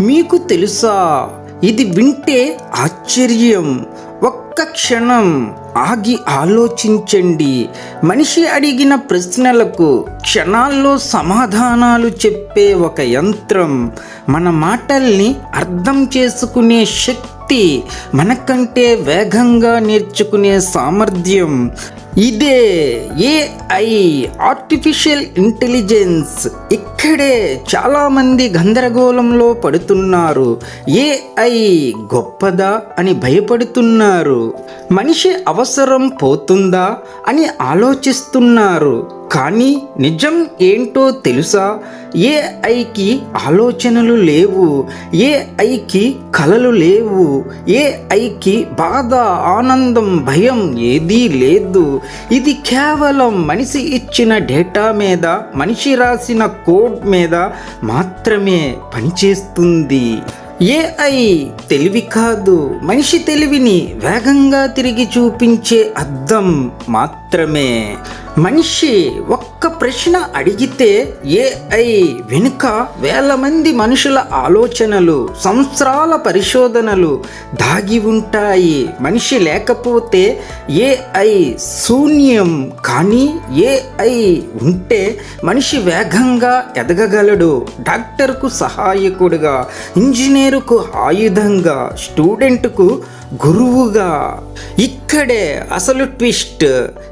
మీకు తెలుసా? ఇది వింటే ఆశ్చర్యం. ఒక్క క్షణం ఆగి ఆలోచించండి. మనిషి అడిగిన ప్రశ్నలకు క్షణాల్లో సమాధానాలు చెప్పే ఒక యంత్రం. మన మాటల్ని అర్థం చేసుకునే శక్తి మనకంటే వేగంగా నేర్చుకునే సామర్థ్యం. ఇదే ఏఐ ఆర్టిఫిషియల్ ఇంటెలిజెన్స్ ఇక్కడే చాలామంది గందరగోళంలో పడుతున్నారు. ఏఐ గొప్పదా అని భయపడుతున్నారు. మనిషి అవసరం పోతుందా అని ఆలోచిస్తున్నారు. కానీ నిజం ఏంటో తెలుసా? ఏఐకి ఆలోచనలు లేవు. ఏఐకి కలలు లేవు. ఏఐకి బాధ ఆనందం భయం ఏదీ లేదు. ఇది కేవలం మనిషి ఇచ్చిన డేటా మీద మనిషి రాసిన కోడ్ మీద మాత్రమే పనిచేస్తుంది. ఏఐ తెలివి కాదు. మనిషి తెలివిని వేగంగా తిరిగి చూపించే అద్దం మాత్రమే. మనిషి ఒక్క ప్రశ్న అడిగితే ఏఐ వెనుక వేల మంది మనుషుల ఆలోచనలు సంవత్సరాల పరిశోధనలు దాగి ఉంటాయి. మనిషి లేకపోతే ఏఐ శూన్యం కానీ ఏఐ ఉంటే మనిషి వేగంగా ఎదగగలడు. డాక్టర్కు సహాయకుడుగా ఇంజనీరుకు ఆయుధంగా స్టూడెంట్కు గురువుగా ఇక్కడే అసలు ట్విస్ట్.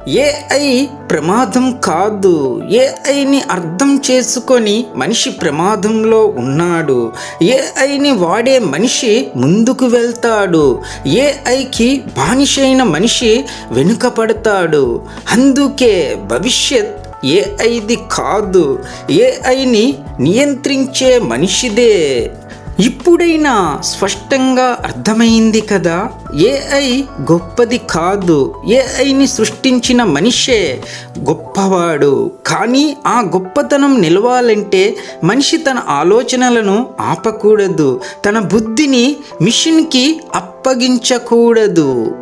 ఏఐ ప్రమాదం కాదు. ఏఐని అర్థం చేసుకొని మనిషి ప్రమాదంలో ఉన్నాడు. ఏఐని వాడే మనిషి ముందుకు వెళ్తాడు. ఏఐకి బానిసైన మనిషి వెనుకపడతాడు. అందుకే భవిష్యత్ ఏఐది కాదు. ఏఐని నియంత్రించే మనిషిదే. ఇప్పుడైనా స్పష్టంగా అర్థమైంది కదా? ఏఐ గొప్పది కాదు. ఏఐని సృష్టించిన మనిషే గొప్పవాడు. కానీ ఆ గొప్పతనం నిలవాలంటే మనిషి తన ఆలోచనలను ఆపకూడదు. తన బుద్ధిని మిషన్కి అప్పగించకూడదు.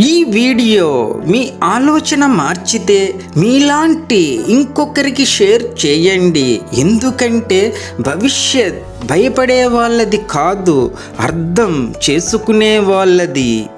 ఈ వీడియో మీ ఆలోచన మార్చితే మీలాంటి ఇంకొకరికి షేర్ చేయండి. ఎందుకంటే భవిష్యత్ భయపడే వాళ్ళది కాదు అర్థం చేసుకునే వాళ్ళది.